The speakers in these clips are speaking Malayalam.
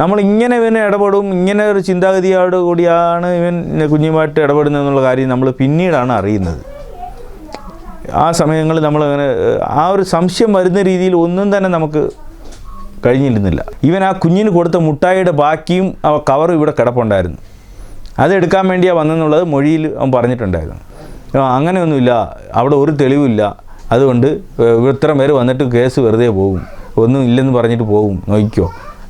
നമ്മൾ ഇങ്ങനെ ഇവന് ഇടപെടും ഇങ്ങനെ ഒരു ചിന്താഗതിയോട് കൂടിയാണ് ഇവൻ കുഞ്ഞുമായിട്ട് ഇടപെടുന്നത് എന്നുള്ള കാര്യം നമ്മൾ പിന്നീടാണ് അറിയുന്നത്. ആ സമയങ്ങളിൽ നമ്മളങ്ങനെ ആ ഒരു സംശയം വരുന്ന രീതിയിൽ ഒന്നും തന്നെ നമുക്ക് കഴിഞ്ഞിരുന്നില്ല. ഇവൻ ആ കുഞ്ഞിന് കൊടുത്ത മുട്ടായിയുടെ ബാക്കിയും ആ കവറും ഇവിടെ കിടപ്പുണ്ടായിരുന്നു. അതെടുക്കാൻ വേണ്ടിയാണ് വന്നെന്നുള്ളത് മൊഴിയിൽ അവൻ പറഞ്ഞിട്ടുണ്ടായിരുന്നു. അങ്ങനെയൊന്നുമില്ല അവിടെ ഒരു തെളിവില്ല അതുകൊണ്ട് ഇത്രയും പേര് വന്നിട്ട് കേസ് വെറുതെ പോകും ഒന്നും ഇല്ലെന്ന് പറഞ്ഞിട്ട് പോകും നോക്കിക്കോ.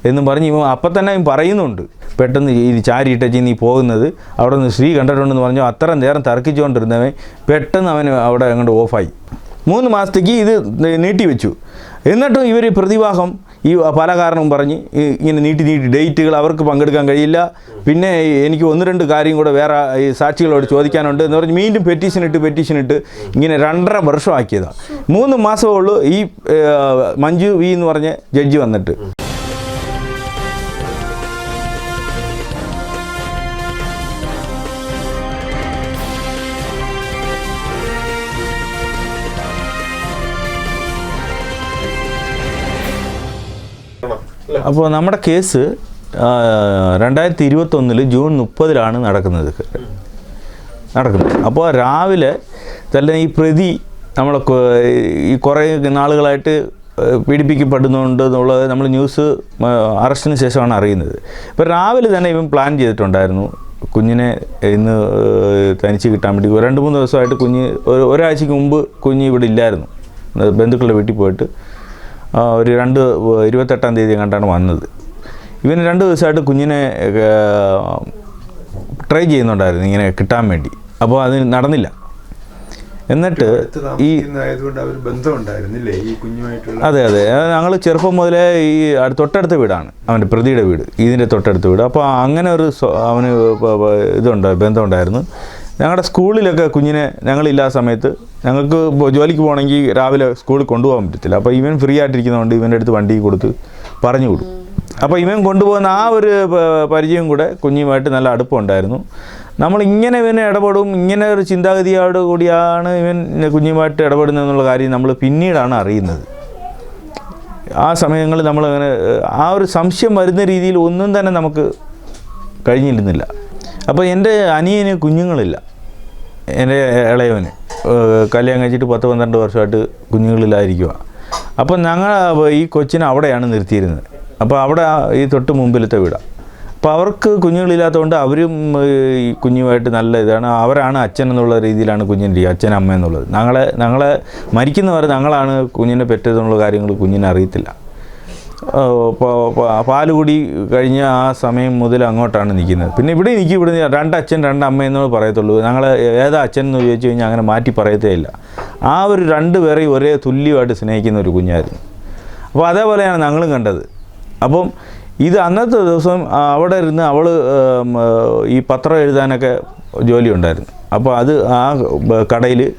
എന്നും പറഞ്ഞ് ഇവൻ അപ്പം തന്നെ പറയുന്നുണ്ട്. പെട്ടെന്ന് ഈ ചാരിയിട്ടച്ച് നീ പോകുന്നത്. അവിടെ നിന്ന് സ്ത്രീ കണ്ടിട്ടുണ്ടെന്ന് പറഞ്ഞു അത്ര നേരം തർക്കിച്ചുകൊണ്ടിരുന്നവൻ പെട്ടെന്ന് അവൻ അവിടെ അങ്ങോട്ട് ഓഫായി. മൂന്ന് മാസത്തേക്ക് ഇത് നീട്ടി വെച്ചു. എന്നിട്ടും ഇവർ പ്രതിവാഹം ഈ പല കാരണവും പറഞ്ഞ് ഇങ്ങനെ നീട്ടി നീട്ടി ഡേറ്റുകൾ അവർക്ക് പങ്കെടുക്കാൻ കഴിയില്ല. പിന്നെ എനിക്ക് ഒന്ന് രണ്ട് കാര്യം കൂടെ വേറെ ഈ സാക്ഷികളോട് ചോദിക്കാനുണ്ട് എന്ന് പറഞ്ഞ് വീണ്ടും പെറ്റീഷൻ ഇട്ട് പെറ്റീഷൻ ഇട്ട് ഇങ്ങനെ രണ്ടര വർഷമാക്കിയതാണ് മൂന്ന് മാസമേ ഉള്ളൂ ഈ മഞ്ജു വി എന്ന് പറഞ്ഞ ജഡ്ജി വന്നിട്ട്. അപ്പോൾ നമ്മുടെ കേസ് രണ്ടായിരത്തി ഇരുപത്തൊന്നിൽ ജൂൺ മുപ്പതിലാണ് നടക്കുന്നത്. നടക്കുന്നത്. അപ്പോൾ രാവിലെ തന്നെ ഈ പ്രതി നമ്മളെ ഈ കുറേ നാളുകളായിട്ട് പീഡിപ്പിക്കപ്പെടുന്നുണ്ട് എന്നുള്ളത് നമ്മൾ ന്യൂസ് അറസ്റ്റിന് ശേഷമാണ് അറിയുന്നത്. ഇപ്പോൾ രാവിലെ തന്നെ ഇവൻ പ്ലാൻ ചെയ്തിട്ടുണ്ടായിരുന്നു. കുഞ്ഞിനെ ഇന്ന് തനിച്ച് കിട്ടാൻ വേണ്ടി രണ്ട് മൂന്ന് ദിവസമായിട്ട് കുഞ്ഞ് ഒരു ഒരാഴ്ചയ്ക്ക് മുമ്പ് കുഞ്ഞ് ഇവിടെ ഇല്ലായിരുന്നു. ബന്ധുക്കളുടെ വീട്ടിൽ പോയിട്ട്. ഒരു രണ്ട് ഇരുപത്തെട്ടാം തീയതി കണ്ടാണ് വന്നത്. ഇവന് രണ്ട് ദിവസമായിട്ട് കുഞ്ഞിനെ ട്രൈ ചെയ്യുന്നുണ്ടായിരുന്നു ഇങ്ങനെ കിട്ടാൻ വേണ്ടി. അപ്പോൾ അത് നടന്നില്ല. എന്നിട്ട് ബന്ധമുണ്ടായിരുന്നില്ലേ? ഈ കുഞ്ഞുമായിട്ടുള്ള അതെ അതെ. ഞങ്ങൾ ചെറുപ്പം മുതലേ ഈ തൊട്ടടുത്ത വീടാണ്. അവന്റെ പ്രതിയുടെ വീട് ഇതിന്റെ തൊട്ടടുത്ത വീട്. അപ്പോൾ അങ്ങനെ ഒരു അവന് ഇതുണ്ട് ബന്ധമുണ്ടായിരുന്നു. ഞങ്ങളുടെ സ്കൂളിലൊക്കെ കുഞ്ഞിനെ ഞങ്ങളില്ലാത്ത സമയത്ത് ഞങ്ങൾക്ക് ജോലിക്ക് പോകണമെങ്കിൽ രാവിലെ സ്കൂളിൽ കൊണ്ടുപോകാൻ പറ്റത്തില്ല. അപ്പോൾ ഇവൻ ഫ്രീ ആയിട്ടിരിക്കുന്നതുകൊണ്ട് ഇവന്റെ അടുത്ത് വണ്ടി കൊടുത്ത് പറഞ്ഞു കൊടുക്കും. അപ്പോൾ ഇവൻ കൊണ്ടുപോകുന്ന ആ ഒരു പരിചയം കൂടെ കുഞ്ഞുമായിട്ട് നല്ല അടുപ്പമുണ്ടായിരുന്നു. നമ്മൾ ഇങ്ങനെ ഇവന് ഇടപെടും. ഇങ്ങനെ ഒരു ചിന്താഗതിയോട് കൂടിയാണ് ഇവൻ കുഞ്ഞുമായിട്ട് ഇടപെടുന്നത് എന്നുള്ള കാര്യം നമ്മൾ പിന്നീടാണ് അറിയുന്നത്. ആ സമയങ്ങളിൽ നമ്മൾ അങ്ങനെ ആ ഒരു സംശയം വരുന്ന രീതിയിൽ ഒന്നും തന്നെ നമുക്ക് കഴിഞ്ഞിരുന്നില്ല. അപ്പോൾ എന്റെ അനിയന് കുഞ്ഞുങ്ങളില്ല. എന്റെ ഇളയവന് കല്യാണം കഴിച്ചിട്ട് പത്ത് പന്ത്രണ്ട് വർഷമായിട്ട് കുഞ്ഞുങ്ങളിലായിരിക്കുക. അപ്പം ഞങ്ങൾ ഈ കൊച്ചിനെ അവിടെയാണ് നിർത്തിയിരുന്നത്. അപ്പോൾ അവിടെ ഈ തൊട്ട് മുമ്പിലത്തെ വീടാണ് അപ്പോൾ അവർക്ക് കുഞ്ഞുങ്ങളില്ലാത്തതുകൊണ്ട് അവരും ഈ കുഞ്ഞുമായിട്ട് നല്ല ഇതാണ്. അവരാണ് അച്ഛൻ എന്നുള്ള രീതിയിലാണ് കുഞ്ഞിന്റെ അച്ഛൻ അമ്മ എന്നുള്ളത്. ഞങ്ങളെ ഞങ്ങളെ മരിക്കുന്നവരെ ഞങ്ങളാണ് കുഞ്ഞിനെ പെറ്റതെന്നുള്ള കാര്യങ്ങൾ കുഞ്ഞിനെ അറിയത്തില്ല. ഏഹ് പ- പ- പാൽ കുടി കഴിഞ്ഞ ആ സമയം മുതൽ അങ്ങോട്ടാണ് നിൽക്കുന്നത്. പിന്നെ ഇവിടെ എനിക്ക് ഇവിടെ രണ്ട് അച്ഛൻ രണ്ട് അമ്മ എന്നോട് പറയത്തുള്ളൂ. ഞങ്ങൾ ഏതാ അച്ഛൻ എന്ന് ചോദിച്ചു കഴിഞ്ഞാൽ അങ്ങനെ മാറ്റി പറയത്തേ ഇല്ല. ആ ഒരു രണ്ട് പേരെയും ഒരേ തുല്യമായിട്ട് സ്നേഹിക്കുന്ന ഒരു കുഞ്ഞായിരുന്നു. അപ്പോൾ അതേപോലെയാണ് ഞങ്ങളും കണ്ടത്. അപ്പം ഇത് അന്നത്തെ ദിവസം അവിടെ ഇരുന്ന് അവൾ ഈ പത്രം എഴുതാനൊക്കെ ജോലി ഉണ്ടായിരുന്നു. അപ്പോൾ അത് ആ കടയിൽ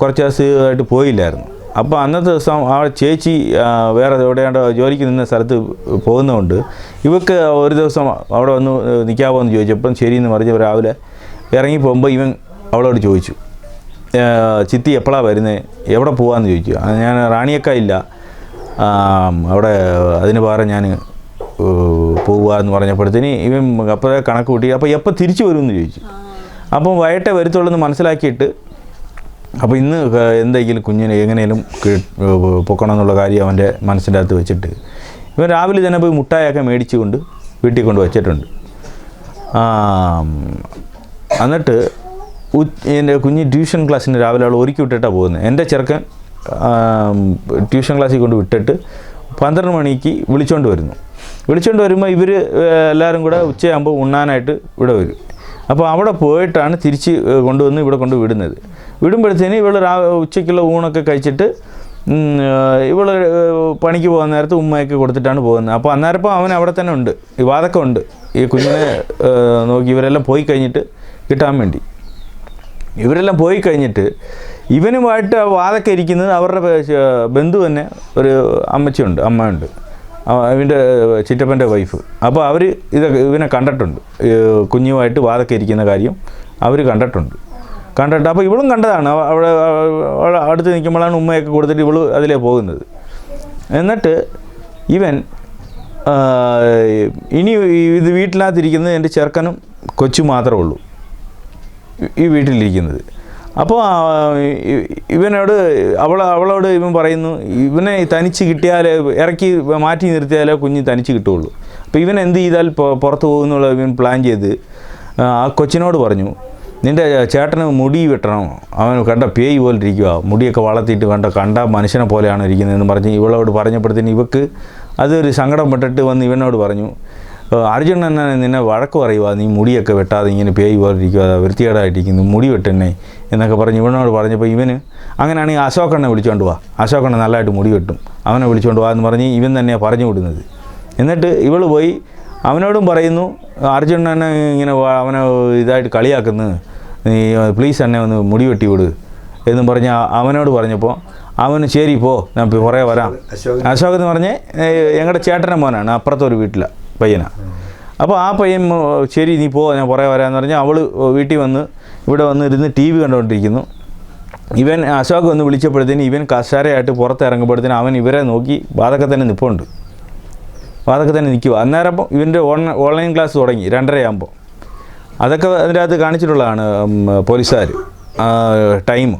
കുറച്ച് ദിവസമായിട്ട് പോയില്ലായിരുന്നു. അപ്പോൾ അന്നത്തെ ദിവസം ആ ചേച്ചി വേറെ എവിടെയാണ്ട് ജോലിക്ക് നിന്ന സ്ഥലത്ത് പോകുന്നതുകൊണ്ട് ഇവക്ക് ഒരു ദിവസം അവിടെ വന്ന് നിൽക്കാമോ എന്ന് ചോദിച്ചപ്പം ശരിയെന്ന് പറഞ്ഞ് രാവിലെ ഇറങ്ങി പോകുമ്പോൾ ഇവൻ അവളോട് ചോദിച്ചു. ചിത്തി എപ്പോഴാണ് വരുന്നത് എവിടെ പോകാമെന്ന് ചോദിച്ചു. "ആ, ഞാൻ റാണിയൊക്കെ ഇല്ല. ആ, അവിടെ അതിന് പകരം ഞാൻ പോവുക എന്ന് പറഞ്ഞപ്പോഴത്തേന് ഇവൻ അപ്പോഴേ കണക്ക് കൂട്ടി അപ്പോൾ എപ്പോൾ തിരിച്ചു വരുമെന്ന് ചോദിച്ചു. അപ്പം വയട്ടെ വരുത്തുള്ളൂ എന്ന് മനസ്സിലാക്കിയിട്ട് അപ്പോൾ ഇന്ന് എന്തെങ്കിലും കുഞ്ഞിനെ എങ്ങനെയും പൊക്കണം എന്നുള്ള കാര്യം അവന്റെ മനസ്സിന്റെ അകത്ത് വെച്ചിട്ട്. ഇവൻ രാവിലെ തന്നെ പോയി മുട്ടായൊക്കെ മേടിച്ചുകൊണ്ട് വീട്ടിൽ കൊണ്ട് വച്ചിട്ടുണ്ട്. എന്നിട്ട് എന്റെ കുഞ്ഞ് ട്യൂഷൻ ക്ലാസ്സിന് രാവിലെ അവൾ ഒരുക്കി വിട്ടിട്ടാണ് പോകുന്നത്. എന്റെ ചെറുക്കൻ ട്യൂഷൻ ക്ലാസ്സിൽ കൊണ്ട് വിട്ടിട്ട് പന്ത്രണ്ട് മണിക്ക് വിളിച്ചുകൊണ്ട് വരുന്നു. വിളിച്ചുകൊണ്ട് വരുമ്പോൾ ഇവർ എല്ലാവരും കൂടെ ഉച്ചയാകുമ്പോൾ ഉണ്ണാനായിട്ട് ഇവിടെ വരും. അപ്പോൾ അവിടെ പോയിട്ടാണ് തിരിച്ച് കൊണ്ടുവന്ന് ഇവിടെ കൊണ്ട് വിടുന്നത്. വിടുമ്പോഴത്തേന് ഇവൾ രാ ഉച്ചയ്ക്കുള്ള ഊണൊക്കെ കഴിച്ചിട്ട് ഏഹ്, പണിക്ക് പോകുന്ന നേരത്ത് ഉമ്മയൊക്കെ കൊടുത്തിട്ടാണ് പോകുന്നത്. അപ്പോൾ അന്നേരപ്പം അവൻ അവിടെ തന്നെ ഉണ്ട്. വാതൊക്കെ ഉണ്ട്. ഈ കുഞ്ഞിനെ നോക്കി ഇവരെല്ലാം പോയി കഴിഞ്ഞിട്ട് കിട്ടാൻ വേണ്ടി. ഇവരെല്ലാം പോയി കഴിഞ്ഞിട്ട് ഇവനുമായിട്ട് വാതൊക്കെ ഇരിക്കുന്നത് അവരുടെ ബന്ധു തന്നെ ഒരു അമ്മച്ചിയുണ്ട് അമ്മയുണ്ട്. ഇവന്റെ ചിറ്റപ്പന്റെ വൈഫ് അപ്പോൾ അവർ ഇതൊക്കെ ഇവനെ കണ്ടിട്ടുണ്ട്. കുഞ്ഞുമായിട്ട് വാതൊക്കെ ഇരിക്കുന്ന കാര്യം അവർ കണ്ടിട്ടുണ്ട്. കണ്ടിട്ട് അപ്പോൾ ഇവളും കണ്ടതാണ്. അവ- അവിടെ അടുത്ത് നിൽക്കുമ്പോഴാണ് ഉമ്മയൊക്കെ കൊടുത്തിട്ട് ഇവൾ അതിലേ പോകുന്നത്. എന്നിട്ട് ഇവൻ ഇനി ഇത് വീട്ടിനകത്തിരിക്കുന്നത് എന്റെ ചെറുക്കനും കൊച്ചു മാത്രമേ ഉള്ളൂ. ഈ വീട്ടിലിരിക്കുന്നത്. അപ്പോൾ ഇവനോട് അവൾ അവളോട് ഇവൻ പറയുന്നു ഇവനെ തനിച്ച് കിട്ടിയാലേ ഇറക്കി മാറ്റി നിർത്തിയാലേ കുഞ്ഞ് തനിച്ച് കിട്ടുള്ളൂ അപ്പോൾ ഇവൻ എന്ത് ചെയ്താൽ പുറത്ത് പോകുന്നുള്ള ഇവൻ പ്ലാൻ ചെയ്ത് ആ കൊച്ചിനോട് പറഞ്ഞു നിന്റെ ചേട്ടന് മുടി വെട്ടണം. അവൻ കണ്ട പേയ് പോലെ ഇരിക്കുക മുടിയൊക്കെ വളർത്തിയിട്ട് കണ്ട കണ്ട മനുഷ്യനെ പോലെയാണ് ഇരിക്കുന്നതെന്ന് പറഞ്ഞ് ഇവളോട് പറഞ്ഞപ്പോഴത്തേന് ഇവക്ക് അതൊരു സങ്കടം പെട്ടിട്ട് വന്ന് ഇവനോട് പറഞ്ഞു അർജുൻ എന്നെ നിന്നെ വഴക്ക് പറയുക നീ മുടിയൊക്കെ വെട്ടാതെ ഇങ്ങനെ പേയ് പോലെ ഇരിക്കുക വൃത്തികേടായിട്ടിരിക്കുന്നു മുടി വെട്ടെന്നെ. എന്നൊക്കെ പറഞ്ഞ് ഇവനോട് പറഞ്ഞപ്പോൾ ഇവന് അങ്ങനെയാണെങ്കിൽ അശോകണ്ണെ വിളിച്ചുകൊണ്ട് വാ. അശോകണ്ണ നല്ലതായിട്ട് മുടി വെട്ടും. അവനെ വിളിച്ചുകൊണ്ട് വാ എന്ന് പറഞ്ഞ് ഇവൻ തന്നെയാണ് പറഞ്ഞു വിടുന്നത്. എന്നിട്ട് ഇവൾ പോയി അവനോടും പറയുന്നു അർജുൻ എന്നെ ഇങ്ങനെ അവനെ ഇതായിട്ട് കളിയാക്കുന്നു. നീ പ്ലീസ് എന്നെ ഒന്ന് മുടി വെട്ടി വിട് എന്ന് പറഞ്ഞ് അവനോട് പറഞ്ഞപ്പോൾ അവന് ശരി പോ ഞാൻ കുറേ വരാം. അശോക് എന്ന് പറഞ്ഞ് ഞങ്ങളുടെ ചേട്ടന്റെ മോനാണ് അപ്പുറത്തെ ഒരു വീട്ടിലാണ് പയ്യനാണ് അപ്പോൾ ആ പയ്യൻ ശരി നീ പോ ഞാൻ കുറേ വരാമെന്ന് പറഞ്ഞാൽ അവൾ വീട്ടിൽ വന്ന് ഇവിടെ വന്ന് ഇരുന്ന് ടി വി കണ്ടുകൊണ്ടിരിക്കുന്നു ഇവൻ അശോക് വന്ന് വിളിച്ചപ്പോഴത്തേന് ഇവൻ കസാരയായിട്ട് പുറത്ത് ഇറങ്ങുമ്പോഴത്തേന് അവൻ ഇവരെ നോക്കി വാതൊക്കെ തന്നെ നിൽപ്പുണ്ട് വാതൊക്കെ തന്നെ നിൽക്കുക അന്നേരം ഇവന്റെ ഓൺ ഓൺലൈൻ ക്ലാസ് തുടങ്ങി രണ്ടരയാകുമ്പോൾ അതൊക്കെ അതിന്റെ അകത്ത് കാണിച്ചിട്ടുള്ളതാണ് പോലീസുകാർ ടൈം.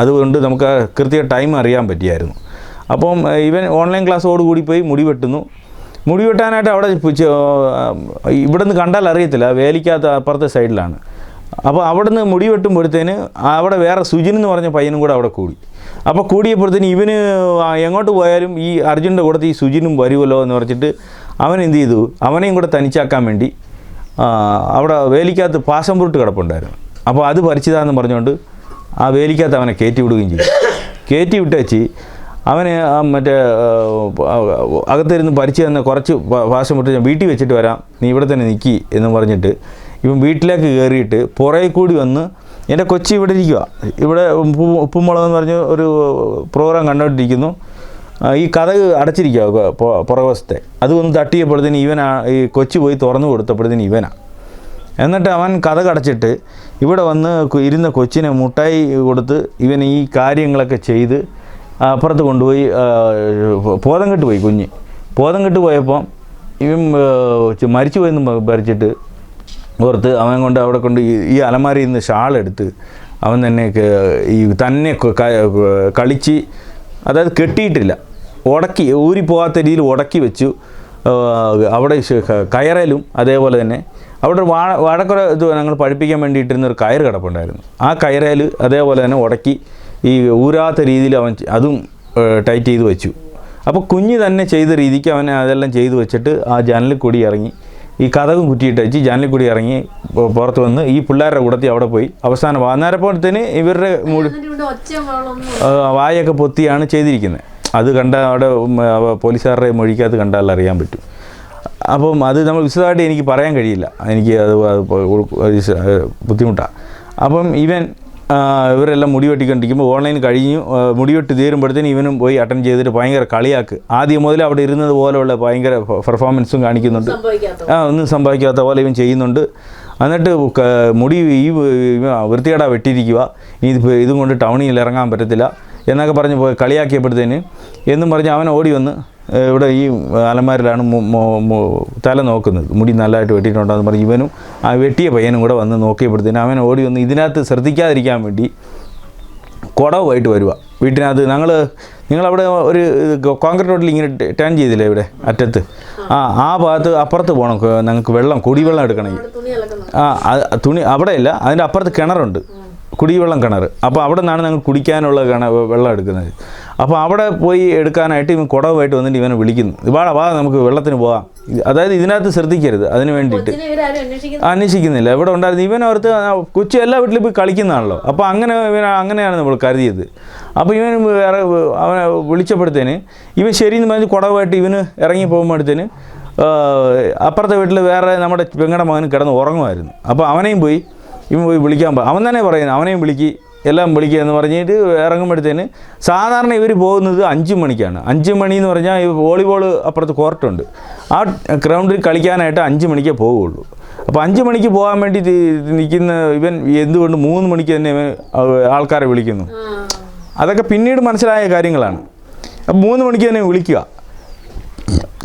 അതുകൊണ്ട് നമുക്ക് കൃത്യ ടൈം അറിയാൻ പറ്റിയായിരുന്നു. അപ്പം ഇവൻ ഓൺലൈൻ ക്ലാസ്സോട് കൂടി പോയി മുടി വെട്ടുന്നു. മുടി വെട്ടാനായിട്ട് അവിടെ ഇവിടെ നിന്ന് കണ്ടാൽ അറിയത്തില്ല വേലിക്കകത്ത് അപ്പുറത്തെ സൈഡിലാണ്. അപ്പോൾ അവിടെ നിന്ന് മുടി വെട്ടുമ്പോഴത്തേന് അവിടെ വേറെ സുജിൻ എന്ന് പറഞ്ഞ പയ്യനും കൂടെ അവിടെ കൂടി. അപ്പോൾ കൂടിയപ്പോഴത്തേന് ഇവന് എങ്ങോട്ട് പോയാലും ഈ അർജുന്റെ കൂടത്ത് ഈ സുജിനും വരുമല്ലോ എന്ന് പറഞ്ഞിട്ട് അവൻ എന്ത് ചെയ്തു? അവനെയും കൂടെ തനിച്ചാക്കാൻ വേണ്ടി അവിടെ വേലിക്കകത്ത് പാസം പുരുട്ട് കിടപ്പുണ്ടായിരുന്നു. അപ്പോൾ അത് പറിച്ചതാന്ന് പറഞ്ഞുകൊണ്ട് ആ വേലിക്കകത്ത് അവനെ കയറ്റി വിടുകയും ചെയ്തു. കയറ്റി വിട്ടേച്ച് അവന് മറ്റേ അകത്തിരുന്ന് പരിച്ചു തന്ന കുറച്ച് പാസം വിട്ട് ഞാൻ വീട്ടിൽ വെച്ചിട്ട് വരാം. നീ ഇവിടെ തന്നെ നിൽക്കി എന്ന് പറഞ്ഞിട്ട് ഇവൻ വീട്ടിലേക്ക് കയറിയിട്ട് പുറകെ കൂടി വന്ന് എന്റെ കൊച്ചി ഇവിടെ ഇരിക്കുക ഇവിടെ ഉപ്പു ഉപ്പുമുളക് എന്ന് പറഞ്ഞ് ഒരു പ്രോഗ്രാം കണ്ടുകൊണ്ടിരിക്കുന്നു. ഈ കഥ അടച്ചിരിക്കുക പുറകുവശത്തെ. അത് ഒന്ന് തട്ടിയപ്പോഴത്തേന് ഇവനാ ഈ കൊച്ചു പോയി തുറന്നു കൊടുത്തപ്പോഴത്തേന് ഇവനാ. എന്നിട്ട് അവൻ കഥ കടച്ചിട്ട് ഇവിടെ വന്ന് ഇരുന്ന കൊച്ചിനെ മുട്ടായി കൊടുത്ത് ഇവൻ ഈ കാര്യങ്ങളൊക്കെ ചെയ്ത് അപ്പുറത്ത് കൊണ്ടുപോയി പോതം കെട്ട് പോയി കുഞ്ഞ്. ബോധം കെട്ട് പോയപ്പം ഇവൻ മരിച്ചു പോയെന്ന് ഭരിച്ചിട്ട് ഓർത്ത് അവൻ കൊണ്ട് അവിടെ കൊണ്ട് ഈ- അലമാരിയിൽ നിന്ന് ഷാൾ എടുത്ത് അവൻ തന്നെ ഈ തന്നെ കളിച്ച് അതായത് കെട്ടിയിട്ടില്ല. ഉടക്കി ഊരി പോകാത്ത രീതിയിൽ ഉടക്കി വെച്ചു. അവിടെ കയറലും അതേപോലെ തന്നെ. അവിടെ ഒരു വാഴ വാഴക്കുറ ഇത് ഞങ്ങൾ പഠിപ്പിക്കാൻ വേണ്ടിയിട്ടിരുന്ന ഒരു കയർ കിടപ്പുണ്ടായിരുന്നു. ആ കയറേൽ അതേപോലെ തന്നെ ഉടക്കി ഈ ഊരാത്ത രീതിയിൽ അവൻ അതും ടൈറ്റ് ചെയ്ത് വെച്ചു. അപ്പോൾ കുഞ്ഞ് തന്നെ ചെയ്ത രീതിക്ക് അവൻ അതെല്ലാം ചെയ്തു വെച്ചിട്ട് ആ ജനലിൽ കൂടി ഇറങ്ങി. ഈ കഥകും കുറ്റിയിട്ട് വെച്ച് ജനലിൽ കൂടി ഇറങ്ങി പുറത്ത് വന്ന് ഈ പിള്ളേരുടെ കൂടത്തിൽ അവിടെ പോയി. അവസാനം വന്നേരപ്പോഴത്തേന് ഇവരുടെ വായൊക്കെ പൊത്തിയാണ് ചെയ്തിരിക്കുന്നത് അത് കണ്ട അവിടെ പോലീസുകാരുടെ മൊഴിക്കകത്ത് കണ്ടാൽ അറിയാൻ പറ്റും. അപ്പം അത് നമ്മൾ വിശദമായിട്ട് എനിക്ക് പറയാൻ കഴിയില്ല. എനിക്ക് അത് ബുദ്ധിമുട്ടാണ് അപ്പം ഇവൻ ഇവരെല്ലാം മുടി വെട്ടിക്കൊണ്ടിരിക്കുമ്പോൾ ഓൺലൈൻ കഴിഞ്ഞു. മുടി വെട്ടി തീരുമ്പോഴത്തേന് ഇവനും പോയി അറ്റൻഡ് ചെയ്തിട്ട് ഭയങ്കര കളിയാക്ക്. ആദ്യം മുതൽ അവിടെ ഇരുന്നത് പോലെയുള്ള ഭയങ്കര പെർഫോമൻസും കാണിക്കുന്നുണ്ട്. ആ ഒന്നും സംഭവിക്കാത്ത പോലെ ഇവൻ ചെയ്യുന്നുണ്ട്. എന്നിട്ട് മുടി ഈ വൃത്തികേടാ വെട്ടിയിരിക്കുക ഇനി ഇത് ഇതും കൊണ്ട് ടൗണിൽ ഇറങ്ങാൻ പറ്റത്തില്ല. എന്നൊക്കെ പറഞ്ഞ് പോയി കളിയാക്കിയപ്പോഴത്തേന് എന്നും പറഞ്ഞ് അവൻ ഓടി വന്ന് ഇവിടെ ഈ അലമാരിലാണ് തല നോക്കുന്നത്. മുടി നല്ലതായിട്ട് വെട്ടിയിട്ടുണ്ടെന്ന് പറഞ്ഞ് ഇവനും ആ വെട്ടിയ പയ്യനും കൂടെ വന്ന് നോക്കിയപ്പോഴത്തേന് അവൻ ഓടി വന്ന് ഇതിനകത്ത് ശ്രദ്ധിക്കാതിരിക്കാൻ വേണ്ടി കുടവുമായിട്ട് വരിക വീട്ടിനകത്ത്. ഞങ്ങൾ നിങ്ങളവിടെ ഒരു കോൺക്രീറ്റ് റോഡിൽ ഇങ്ങനെ ടേൺ ചെയ്തില്ലേ ഇവിടെ അറ്റത്ത്? ആ ആ ഭാഗത്ത് അപ്പുറത്ത് പോകണം ഞങ്ങൾക്ക് വെള്ളം കുടിവെള്ളം എടുക്കണമെങ്കിൽ. ആ തുണി അവിടെയല്ല അതിന്റെ അപ്പുറത്ത് കിണറുണ്ട്. കുടിവെള്ളം കിണർ. അപ്പോൾ അവിടെ നിന്നാണ് ഞങ്ങൾ കുടിക്കാനുള്ള കിണ വെള്ളം എടുക്കുന്നത്. അപ്പോൾ അവിടെ പോയി എടുക്കാനായിട്ട് ഇവൻ കുടവുമായിട്ട് വന്നിട്ട് ഇവനെ വിളിക്കുന്നു. വാ വാ നമുക്ക് വെള്ളത്തിന് പോകാം. അതായത് ഇതിനകത്ത് ശ്രദ്ധിക്കരുത് അതിന് വേണ്ടിയിട്ട്. അന്വേഷിക്കുന്നില്ല. ഇവിടെ ഉണ്ടായിരുന്നു. ഇവൻ അവർക്ക് കൊച്ചു എല്ലാ വീട്ടിലും പോയി കളിക്കുന്നതാണല്ലോ. അപ്പോൾ അങ്ങനെ ഇവൻ അങ്ങനെയാണ് നമ്മൾ കരുതിയത്. അപ്പോൾ ഇവൻ വേറെ അവനെ വിളിച്ചപ്പോഴത്തേന് ഇവൻ ശരിയെന്ന് പറഞ്ഞ് കുടവുമായിട്ട് ഇവന് ഇറങ്ങി പോകുമ്പോഴത്തേന് അപ്പുറത്തെ വീട്ടിൽ വേറെ നമ്മുടെ പെങ്ങടെ മകൻ കിടന്ന് ഉറങ്ങുമായിരുന്നു. അപ്പോൾ അവനെയും പോയി ഇവൻ പോയി വിളിക്കാൻ പോ അവൻ തന്നെ പറയുന്നത് അവനെയും വിളിക്ക് എല്ലാം വിളിക്കുക എന്ന് പറഞ്ഞിട്ട് ഇറങ്ങുമ്പോഴത്തേന് സാധാരണ ഇവർ പോകുന്നത് അഞ്ച് മണിക്കാണ്. അഞ്ച് മണി എന്ന് പറഞ്ഞാൽ ഈ വോളിബോൾ അപ്പുറത്ത് കോർട്ടുണ്ട്. ആ ഗ്രൗണ്ടിൽ കളിക്കാനായിട്ട് അഞ്ച് മണിക്കേ പോവുള്ളൂ. അപ്പോൾ അഞ്ച് മണിക്ക് പോകാൻ വേണ്ടി നിൽക്കുന്ന ഇവൻ എന്തുകൊണ്ട് മൂന്ന് മണിക്ക് തന്നെ ഇവൻ ആൾക്കാരെ വിളിക്കുന്നു. അതൊക്കെ പിന്നീട് മനസ്സിലായ കാര്യങ്ങളാണ്. അപ്പം മൂന്ന് മണിക്ക് തന്നെ വിളിക്കുക.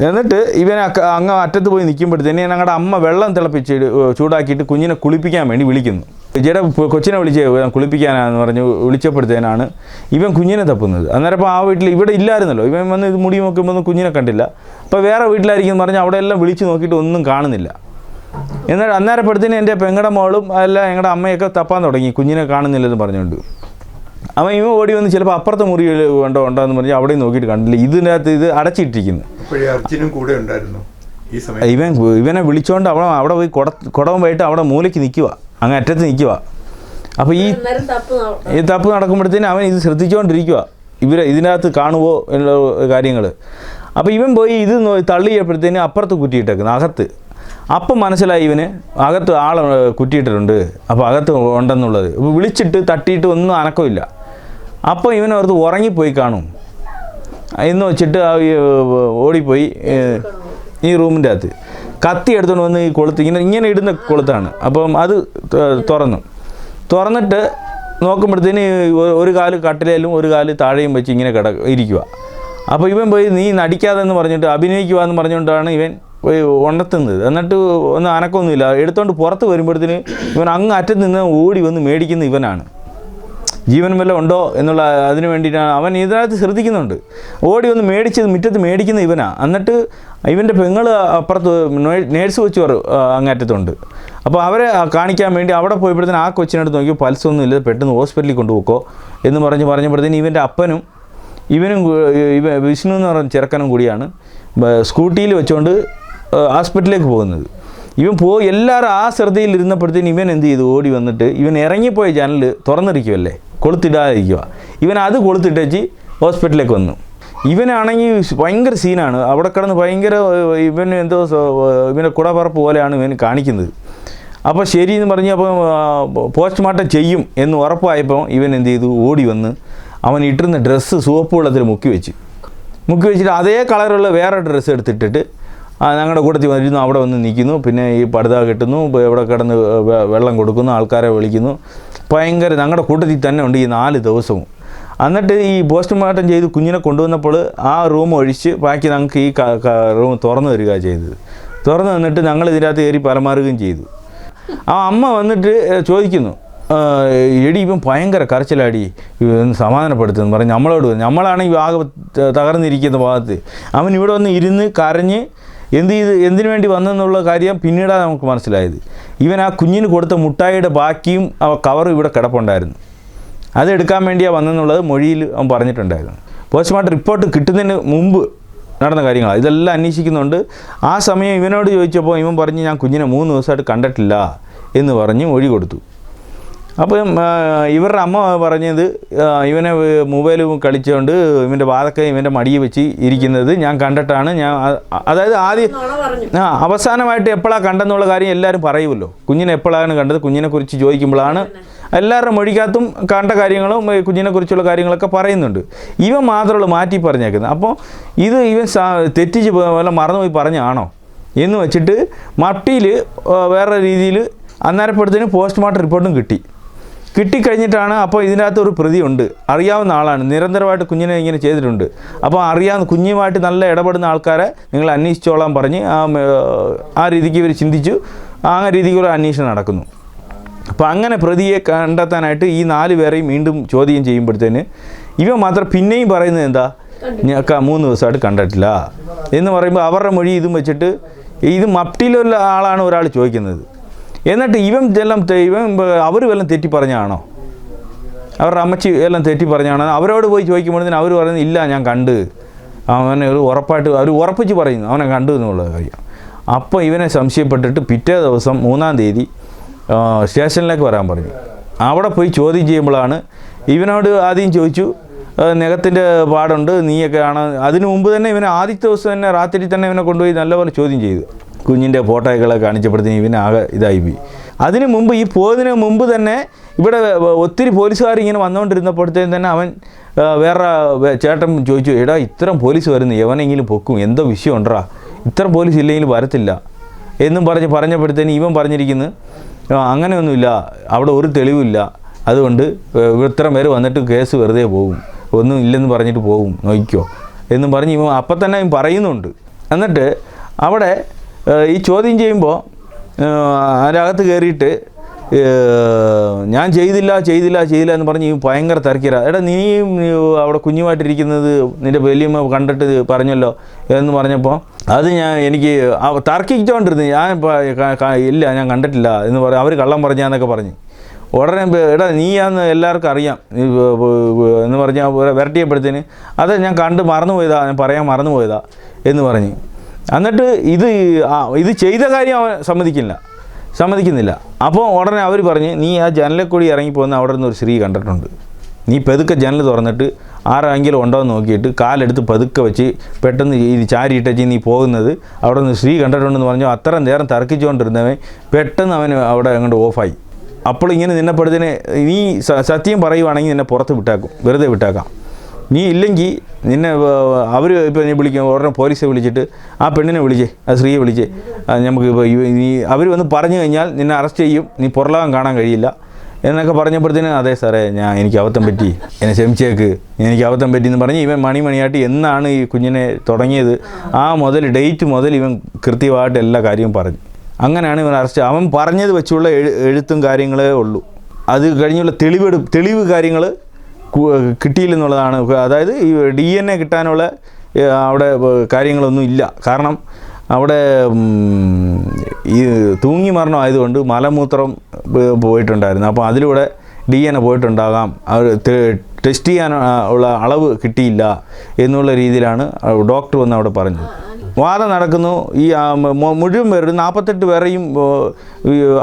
എന്നിട്ട് ഇവൻ അങ്ങ് അറ്റത്ത് പോയി നിൽക്കുമ്പോഴത്തേന് ഞങ്ങളുടെ അമ്മ വെള്ളം തിളപ്പിച്ച് ചൂടാക്കിയിട്ട് കുഞ്ഞിനെ കുളിപ്പിക്കാൻ വേണ്ടി വിളിക്കുന്നു. ചേട്ടാ കൊച്ചിനെ വിളിച്ച് കുളിപ്പിക്കാനാന്ന് പറഞ്ഞ് വിളിച്ചപ്പോഴത്തേനാണ് ഇവൻ കുഞ്ഞിനെ തപ്പുന്നത്. അന്നേരം അപ്പോൾ ആ വീട്ടിൽ ഇവിടെ ഇല്ലായിരുന്നല്ലോ. ഇവൻ വന്ന് ഇത് മുടി നോക്കുമ്പോൾ കുഞ്ഞിനെ കണ്ടില്ല. അപ്പോൾ വേറെ വീട്ടിലായിരിക്കും പറഞ്ഞ് അവിടെ എല്ലാം വിളിച്ച് നോക്കിയിട്ട് ഒന്നും കാണുന്നില്ല. എന്നാൽ അന്നേരപ്പെടുത്തിന് എന്റെ പെങ്ങളുടെ മോളും അല്ല ഞങ്ങളുടെ അമ്മയൊക്കെ തപ്പാൻ തുടങ്ങി. കുഞ്ഞിനെ കാണുന്നില്ലെന്ന് പറഞ്ഞുകൊണ്ട്. അവൻ ഇവ ഓടി വന്ന് ചിലപ്പോൾ അപ്പുറത്തെ മുറി ഉണ്ടോ ഉണ്ടോ എന്ന് പറഞ്ഞ് അവിടെ നോക്കിയിട്ട് കണ്ടില്ല. ഇതിനകത്ത് ഇത് അടച്ചിട്ടിരിക്കുന്നു. അർജുനും കൂടെ ഉണ്ടായിരുന്നു ഈ സമയം ഇവൻ ഇവനെ വിളിച്ചോണ്ട് അവിടെ അവിടെ പോയി കുട കുടവും പോയിട്ട് അവിടെ മൂലയ്ക്ക് നിൽക്കുക അങ്ങ് അറ്റത്ത് നിൽക്കുക അപ്പോൾ ഈ ഈ തപ്പ് നടക്കുമ്പോഴത്തേനും അവൻ ഇത് ശ്രദ്ധിച്ചുകൊണ്ടിരിക്കുക ഇവരെ ഇതിനകത്ത് കാണുമോ എന്നുള്ള കാര്യങ്ങൾ അപ്പോൾ ഇവൻ പോയി ഇത് തള്ളിയപ്പോഴത്തേനും അപ്പുറത്ത് കുറ്റിയിട്ടേക്കുന്നു അകത്ത്. അപ്പം മനസ്സിലായി ഇവന് അകത്ത് ആൾ കുറ്റിയിട്ടിട്ടുണ്ട്. അപ്പോൾ അകത്ത് ഉണ്ടെന്നുള്ളത്. വിളിച്ചിട്ട് തട്ടിയിട്ട് ഒന്നും അനക്കമില്ല. അപ്പോൾ ഇവനോർത്ത് ഉറങ്ങിപ്പോയി കാണും. എന്ന് വെച്ചിട്ട് ഓടിപ്പോയി ഈ റൂമിന്റെ അകത്ത്. കത്തി എടുത്തുകൊണ്ട് വന്ന് ഈ കൊളുത്ത് ഇങ്ങനെ ഇങ്ങനെ ഇടുന്ന കൊളുത്താണ്. അപ്പം അത് തുറന്നു. തുറന്നിട്ട് നോക്കുമ്പോഴത്തേന് ഒരു കാൽ കട്ടിലേലും ഒരു കാൽ താഴെയും വെച്ച് ഇങ്ങനെ കിട ഇരിക്കുക അപ്പോൾ ഇവൻ പോയി നീ നടിക്കാതെ എന്ന് പറഞ്ഞിട്ട് അഭിനയിക്കുക എന്ന് പറഞ്ഞുകൊണ്ടാണ് ഇവൻ ഉണർത്തുന്നത്. എന്നിട്ട് ഒന്നും അനക്കൊന്നുമില്ല. എടുത്തുകൊണ്ട് പുറത്ത് വരുമ്പോഴത്തേന് ഇവൻ അങ്ങ് അറ്റത്ത് നിന്ന് ഓടി വന്ന് മേടിക്കുന്ന ഇവനാണ്. ജീവൻ വല്ലതും ഉണ്ടോ എന്നുള്ള അതിന് വേണ്ടിയിട്ടാണ് അവൻ ഇതിനകത്ത് ശ്രദ്ധിക്കുന്നുണ്ട്. ഓടി ഒന്ന് മേടിച്ചത് മുറ്റത്ത് മേടിക്കുന്ന ഇവനാ. എന്നിട്ട് ഇവന്റെ പെങ്ങൾ അപ്പുറത്ത് നേഴ്സ് വെച്ച് അങ്ങേറ്റത്തുണ്ട് അപ്പോൾ അവരെ കാണിക്കാൻ വേണ്ടി അവിടെ പോയപ്പോഴത്തേന് ആ കൊച്ചിനടുത്ത് നോക്കി പൽസൊന്നും ഇല്ല പെട്ടെന്ന് ഹോസ്പിറ്റലിൽ കൊണ്ടുപോക്കോ എന്ന് പറഞ്ഞ് പറഞ്ഞപ്പോഴത്തേന് ഇവന്റെ അപ്പനും ഇവനും ഇവ വിഷ്ണു എന്ന് പറഞ്ഞ ചെറുക്കനും കൂടിയാണ് സ്കൂട്ടിയിൽ വെച്ചുകൊണ്ട് ഹോസ്പിറ്റലിലേക്ക് പോകുന്നത്. ഇവൻ പോയി എല്ലാവരും ആ ശ്രദ്ധയിൽ ഇരുന്നപ്പോഴത്തേന് ഇവൻ എന്ത് ചെയ്തു? ഓടി വന്നിട്ട് ഇവൻ ഇറങ്ങിപ്പോയ ജനൽ തുറന്നിരിക്കുമല്ലേ കൊളുത്തിടാതിരിക്കുക ഇവൻ അത് കൊളുത്തിട്ടേച്ച് ഹോസ്പിറ്റലിലേക്ക് വന്നു. ഇവനാണെങ്കിൽ ഭയങ്കര സീനാണ് അവിടെ കിടന്ന് ഭയങ്കര ഇവൻ എന്തോ ഇവന്റെ കുടപറപ്പ് പോലെയാണ് ഇവൻ കാണിക്കുന്നത്. അപ്പോൾ ശരി എന്ന് പറഞ്ഞ് അപ്പോൾ പോസ്റ്റ്മോർട്ടം ചെയ്യും എന്ന് ഉറപ്പായപ്പോൾ ഇവൻ എന്ത് ചെയ്തു? ഓടി വന്ന് അവൻ ഇട്ടിരുന്ന ഡ്രസ്സ് സോപ്പ് വെള്ളത്തിൽ മുക്കി വെച്ച്. മുക്കി വെച്ചിട്ട് അതേ കളറുള്ള വേറെ ഡ്രസ്സ് എടുത്തിട്ടിട്ട് ഞങ്ങളുടെ കൂട്ടത്തിൽ വരുന്നു അവിടെ വന്ന് നിൽക്കുന്നു. പിന്നെ ഈ പടുത കെട്ടുന്നു എവിടെ കിടന്ന് വെള്ളം കൊടുക്കുന്നു ആൾക്കാരെ വിളിക്കുന്നു. ഭയങ്കര ഞങ്ങളുടെ കൂട്ടത്തിൽ തന്നെ ഉണ്ട് ഈ നാല് ദിവസവും. എന്നിട്ട് ഈ പോസ്റ്റ്മോർട്ടം ചെയ്ത് കുഞ്ഞിനെ കൊണ്ടുവന്നപ്പോൾ ആ റൂം ഒഴിച്ച് ബാക്കി ഞങ്ങൾക്ക് ഈ റൂം തുറന്നു തരിക ചെയ്തത്. തുറന്നു തന്നിട്ട് ഞങ്ങൾ ഇതിനകത്ത് കയറി പരമാറുകയും ചെയ്തു. ആ അമ്മ വന്നിട്ട് ചോദിക്കുന്നു എടി ഇപ്പം ഭയങ്കര കരച്ചിലാടി സമാധാനപ്പെടുത്തുന്നു പറഞ്ഞ് നമ്മളോട് നമ്മളാണ് ഈ ആകെ തകർന്നിരിക്കുന്ന ഭാഗത്ത്. അവൻ ഇവിടെ വന്ന് ഇരുന്ന് കരഞ്ഞ് എന്ത് ചെയ്ത് എന്തിനു വേണ്ടി വന്നെന്നുള്ള കാര്യം പിന്നീടാണ് നമുക്ക് മനസ്സിലായത്. ഇവൻ ആ കുഞ്ഞിന് കൊടുത്ത മുട്ടായിയുടെ ബാക്കിയും ആ കവറും ഇവിടെ കിടപ്പുണ്ടായിരുന്നു. അതെടുക്കാൻ വേണ്ടിയാണ് വന്നെന്നുള്ളത് മൊഴിയിൽ അവൻ പറഞ്ഞിട്ടുണ്ടായിരുന്നു. പോസ്റ്റ്മോർട്ടം റിപ്പോർട്ട് കിട്ടുന്നതിന് മുമ്പ് നടന്ന കാര്യങ്ങളാണ് ഇതെല്ലാം അന്വേഷിക്കുന്നുണ്ട്. ആ സമയം ഇവനോട് ചോദിച്ചപ്പോൾ ഇവൻ പറഞ്ഞ് ഞാൻ കുഞ്ഞിനെ മൂന്ന് ദിവസമായിട്ട് കണ്ടിട്ടില്ല എന്ന് പറഞ്ഞ് മൊഴി കൊടുത്തു. അപ്പം ഇവരുടെ അമ്മ പറഞ്ഞത് ഇവനെ മൊബൈൽ കളിച്ചുകൊണ്ട് ഇവന്റെ വാതൊക്കെ ഇവന്റെ മടിയിൽ വെച്ച് ഇരിക്കുന്നത് ഞാൻ കണ്ടിട്ടാണ്. ഞാൻ അതായത് ആദ്യം ആ അവസാനമായിട്ട് എപ്പോഴാണ് കണ്ടെന്നുള്ള കാര്യം എല്ലാവരും പറയുമല്ലോ. കുഞ്ഞിനെ എപ്പോഴാണ് കണ്ടത്? കുഞ്ഞിനെക്കുറിച്ച് ചോദിക്കുമ്പോഴാണ് എല്ലാവരുടെ മൊഴിക്കകത്തും കണ്ട കാര്യങ്ങളും കുഞ്ഞിനെക്കുറിച്ചുള്ള കുഞ്ഞിനെ കുറിച്ചുള്ള കാര്യങ്ങളൊക്കെ പറയുന്നുണ്ട്. ഇവൻ മാത്രമുള്ള മാറ്റി പറഞ്ഞേക്കുന്നത്. അപ്പോൾ ഇത് ഇവൻ തെറ്റിച്ച് വല്ല മറന്നുപോയി പറഞ്ഞാണോ? എന്ന് വെച്ചിട്ട് മട്ടിയിൽ വേറെ രീതിയിൽ അന്നേരപ്പെടുത്തിന് പോസ്റ്റ്മോർട്ടം റിപ്പോർട്ടും കിട്ടി. കിട്ടിക്കഴിഞ്ഞിട്ടാണ് അപ്പോൾ ഇതിനകത്ത് ഒരു പ്രതിയുണ്ട്. അറിയാവുന്ന ആളാണ്. നിരന്തരമായിട്ട് കുഞ്ഞിനെ ഇങ്ങനെ ചെയ്തിട്ടുണ്ട്. അപ്പോൾ അറിയാവുന്ന കുഞ്ഞുമായിട്ട് നല്ല ഇടപെടുന്ന ആൾക്കാരെ നിങ്ങൾ അന്വേഷിച്ചോളാൻ പറഞ്ഞ് ആ ആ രീതിക്ക് ഇവർ ചിന്തിച്ചു. ആ രീതിക്ക് ഒരു അന്വേഷണം നടക്കുന്നു. അപ്പോൾ അങ്ങനെ പ്രതിയെ കണ്ടെത്താനായിട്ട് ഈ നാല് പേരെയും വീണ്ടും ചോദ്യം ചെയ്യുമ്പോഴത്തേന് ഇവ മാത്രം പിന്നെയും പറയുന്നത് എന്താ? ഞാൻ മൂന്ന് ദിവസമായിട്ട് കണ്ടിട്ടില്ല. എന്ന് പറയുമ്പോൾ അവരുടെ മൊഴി ഇതും വെച്ചിട്ട് ഇത് മപ്റ്റിയിലുള്ള ആളാണ് ഒരാൾ ചോദിക്കുന്നത്. എന്നിട്ട് ഇവൻ എല്ലാം ഇവൻ അവർ വല്ലതും തെറ്റി പറഞ്ഞാണോ അവരുടെ അമ്മച്ചി എല്ലാം തെറ്റി പറഞ്ഞാണ് അവരോട് പോയി ചോദിക്കുമ്പോഴത്തേന് അവർ പറയുന്നത് ഇല്ല ഞാൻ കണ്ട്. അവനെ ഒരു ഉറപ്പായിട്ട് അവർ ഉറപ്പിച്ച് പറയുന്നു അവനെ കണ്ടു എന്നുള്ള കാര്യം. അപ്പോൾ ഇവനെ സംശയപ്പെട്ടിട്ട് പിറ്റേ ദിവസം മൂന്നാം തീയതി സ്റ്റേഷനിലേക്ക് വരാൻ പറഞ്ഞു. അവിടെ പോയി ചോദ്യം ചെയ്യുമ്പോഴാണ് ഇവനോട് ആദ്യം ചോദിച്ചു നെഗത്തിന്റെ പാടുണ്ട് നീയൊക്കെ ആണ്. അതിനു മുമ്പ് തന്നെ ഇവനെ ആദ്യത്തെ ദിവസം തന്നെ രാത്രി തന്നെ ഇവനെ കൊണ്ടുപോയി നല്ലപോലെ ചോദ്യം ചെയ്തു. കുഞ്ഞിന്റെ ഫോട്ടോയൊക്കെ കാണിച്ചപ്പോഴത്തേന് ഇവന് ആകെ ഇതായി പോയി. അതിനു മുമ്പ് ഈ പോയതിന് മുമ്പ് തന്നെ ഇവിടെ ഒത്തിരി പോലീസുകാർ ഇങ്ങനെ വന്നുകൊണ്ടിരുന്നപ്പോഴത്തേക്കും തന്നെ അവൻ വേറെ ചേട്ടൻ ചോദിച്ചു എടാ ഇത്തരം പോലീസ് വരുന്നു എവനെങ്കിലും പൊക്കും? എന്തോ വിഷയം ഉണ്ടറാ ഇത്തരം പോലീസ് ഇല്ലെങ്കിൽ വരത്തില്ല. എന്നും പറഞ്ഞ് പറഞ്ഞപ്പോഴത്തേന് ഇവൻ പറഞ്ഞിരിക്കുന്നു അങ്ങനെയൊന്നുമില്ല. അവിടെ ഒരു തെളിവില്ല അതുകൊണ്ട് ഇത്ര പേര് വന്നിട്ട് കേസ് വെറുതെ പോകും. ഒന്നും ഇല്ലെന്ന് പറഞ്ഞിട്ട് പോകും. നോക്കിക്കോ. എന്നും പറഞ്ഞ് ഇവൻ അപ്പം തന്നെ പറയുന്നുണ്ട്. എന്നിട്ട് അവിടെ ഈ ചോദ്യം ചെയ്യുമ്പോൾ അതിനകത്ത് കയറിയിട്ട് ഞാൻ ചെയ്തില്ല ചെയ്തില്ല ചെയ്തില്ല എന്ന് പറഞ്ഞ് ഈ ഭയങ്കര തിരക്കിര എടാ നീ അവിടെ കുഞ്ഞുമായിട്ടിരിക്കുന്നത് നിന്റെ വലിയമ്മ കണ്ടിട്ട് പറഞ്ഞല്ലോ എന്ന് പറഞ്ഞപ്പോൾ അത് ഞാൻ എനിക്ക് തർക്കിച്ചോണ്ടിരുന്നു. ഞാൻ ഇല്ല ഞാൻ കണ്ടിട്ടില്ല എന്ന് പറ അവർ കള്ളം പറഞ്ഞാന്നൊക്കെ പറഞ്ഞ്. ഉടനെ എടാ നീയാന്ന് എല്ലാവർക്കും അറിയാം. എന്ന് പറഞ്ഞാൽ വിരട്ടിയപ്പോഴത്തേന് അത് ഞാൻ കണ്ട് മറന്നുപോയതാ ഞാൻ പറയാൻ മറന്നുപോയതാ എന്ന് പറഞ്ഞ്. എന്നിട്ട് ഇത് ഇത് ചെയ്ത കാര്യം അവൻ സമ്മതിക്കില്ല. സമ്മതിക്കുന്നില്ല. അപ്പോൾ ഉടനെ അവർ പറഞ്ഞ് നീ ആ ജനലിൽ കൂടി ഇറങ്ങിപ്പോകുന്ന അവിടെ നിന്ന് ഒരു സ്ത്രീ കണ്ടിട്ടുണ്ട്. നീ പതുക്കെ ജനൽ തുറന്നിട്ട് ആരെങ്കിലും ഉണ്ടോ എന്ന് നോക്കിയിട്ട് കാലെടുത്ത് പതുക്കെ വെച്ച് പെട്ടെന്ന് ഈ ചാരിയിട്ടച്ച് നീ പോകുന്നത് അവിടെ നിന്ന് സ്ത്രീ കണ്ടിട്ടുണ്ടെന്ന് പറഞ്ഞു അത്ര നേരം തർക്കിച്ചുകൊണ്ടിരുന്നവൻ പെട്ടെന്ന് അവന് അവിടെ അങ്ങോട്ട് ഓഫായി. അപ്പോൾ ഇങ്ങനെ നിന്നെപ്പെടുത്തിന് നീ സത്യം പറയുവാണെങ്കിൽ നിന്നെ പുറത്ത് വിട്ടാക്കും. വെറുതെ വിട്ടാക്കാം. നീ ഇല്ലെങ്കിൽ നിന്നെ അവർ ഇപ്പോൾ നീ വിളിക്കും ഉടനെ പോലീസെ വിളിച്ചിട്ട് ആ പെണ്ണിനെ വിളിച്ചേ ആ സ്ത്രീയെ വിളിച്ചേ. നമുക്ക് ഇപ്പോൾ നീ അവർ വന്ന് പറഞ്ഞു കഴിഞ്ഞാൽ നിന്നെ അറസ്റ്റ് ചെയ്യും നീ പുറലോകം കാണാൻ കഴിയില്ല. എന്നൊക്കെ പറഞ്ഞപ്പോഴത്തേന് അതെ സാറേ ഞാൻ എനിക്ക് അബദ്ധം പറ്റി എന്നെ ക്ഷമിച്ചേക്ക് എനിക്ക് അബദ്ധം പറ്റി എന്ന് പറഞ്ഞ് ഇവൻ മണി മണിയായിട്ട് എന്നാണ് ഈ കുഞ്ഞിനെ തുടങ്ങിയത്. ആ മുതൽ ഡേറ്റ് മുതൽ ഇവൻ കൃത്യമായിട്ട് എല്ലാ കാര്യവും പറഞ്ഞു. അങ്ങനെയാണ് ഇവൻ അറസ്റ്റ് അവൻ പറഞ്ഞത് വെച്ചുള്ള എഴുത്തും കാര്യങ്ങളേ ഉള്ളൂ. അത് കഴിഞ്ഞുള്ള തെളിവെടു തെളിവ് കാര്യങ്ങൾ കിട്ടിയില്ലെന്നുള്ളതാണ്. അതായത് ഈ ഡി എൻ എ കിട്ടാനുള്ള അവിടെ കാര്യങ്ങളൊന്നും ഇല്ല. കാരണം അവിടെ ഈ തൂങ്ങി മരണം ആയതുകൊണ്ട് മലമൂത്രം പോയിട്ടുണ്ടായിരുന്നു. അപ്പോൾ അതിലൂടെ ഡി എൻ എ പോയിട്ടുണ്ടാകാം. അവർ ടെസ്റ്റ് ചെയ്യാൻ ഉള്ള അളവ് കിട്ടിയില്ല എന്നുള്ള രീതിയിലാണ് ഡോക്ടർ വന്ന് അവിടെ പറഞ്ഞത്. വാദം നടക്കുന്നു. ഈ മുഴുവൻ പേരുടെ നാൽപ്പത്തെട്ട് പേരെയും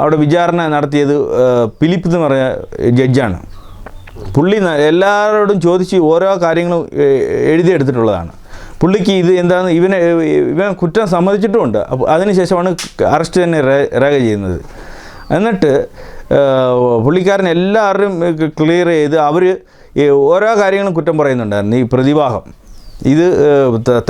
അവിടെ വിചാരണ നടത്തിയത് ഫിലിപ്പ് എന്ന് പറഞ്ഞ ജഡ്ജാണ്. പുള്ളി എല്ലാവരോടും ചോദിച്ച് ഓരോ കാര്യങ്ങളും എഴുതിയെടുത്തിട്ടുള്ളതാണ്. പുള്ളിക്ക് ഇത് എന്താണ് ഇവനെ ഇവൻ കുറ്റം സമ്മതിച്ചിട്ടുമുണ്ട്. അപ്പോൾ അതിനുശേഷമാണ് അറസ്റ്റ് തന്നെ രേഖ ചെയ്യുന്നത്. എന്നിട്ട് പുള്ളിക്കാരൻ എല്ലാവരും ക്ലിയർ ചെയ്ത് അവർ ഓരോ കാര്യങ്ങളും കുറ്റം പറയുന്നുണ്ടായിരുന്നു. ഈ പ്രതിവാഹം. ഇത്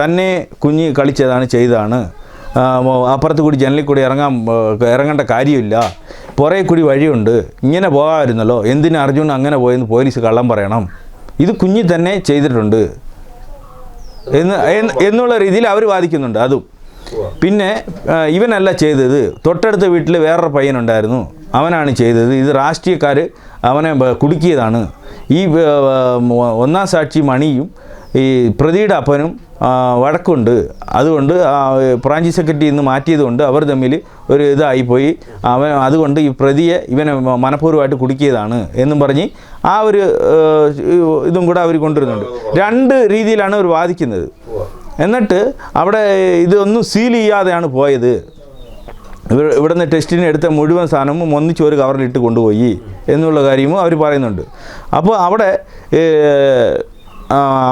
തന്നെ കുഞ്ഞ് കളിച്ചതാണ് ചെയ്തതാണ്. അപ്പുറത്ത് കൂടി ജനലിൽ കൂടി ഇറങ്ങാൻ ഇറങ്ങേണ്ട കാര്യമില്ല. പുറകെ കൂടി വഴിയുണ്ട്. ഇങ്ങനെ പോകാമായിരുന്നല്ലോ. എന്തിനു അർജുൻ അങ്ങനെ പോയെന്ന് പോലീസ് കള്ളം പറയണം? ഇത് കുഞ്ഞി തന്നെ ചെയ്തിട്ടുണ്ട്. എന്ന് എന്ന് എന്നുള്ള രീതിയിൽ അവർ വാദിക്കുന്നുണ്ട്. അതും. പിന്നെ ഇവനല്ല ചെയ്തത്. തൊട്ടടുത്ത വീട്ടിൽ വേറൊരു പയ്യനുണ്ടായിരുന്നു. അവനാണ് ചെയ്തത്. ഇത് രാഷ്ട്രീയക്കാർ അവനെ കുടുക്കിയതാണ്. ഈ ഒന്നാം സാക്ഷി മണിയും ഈ പ്രതിയുടെ അപ്പനും വഴക്കുണ്ട്. അതുകൊണ്ട് ബ്രാഞ്ച് സെക്രട്ടറി ഇന്ന് മാറ്റിയതുകൊണ്ട് അവർ തമ്മിൽ ഒരു ഇതായിപ്പോയി അവൻ അതുകൊണ്ട് ഈ പ്രതിയെ ഇവനെ മനഃപൂർവമായിട്ട് കുടുക്കിയതാണ് എന്നും പറഞ്ഞ് ആ ഒരു ഇതും കൂടെ അവർ കൊണ്ടുവരുന്നുണ്ട്. രണ്ട് രീതിയിലാണ് അവർ വാദിക്കുന്നത്. എന്നിട്ട് അവിടെ ഇതൊന്നും സീൽ ചെയ്യാതെയാണ് പോയത്. ഇവർ ഇവിടുന്ന് ടെസ്റ്റിന് എടുത്ത മുഴുവൻ സാധനവും ഒന്നിച്ച് ഒരു കവറിലിട്ട് കൊണ്ടുപോയി എന്നുള്ള കാര്യവും അവർ പറയുന്നുണ്ട്. അപ്പോൾ അവിടെ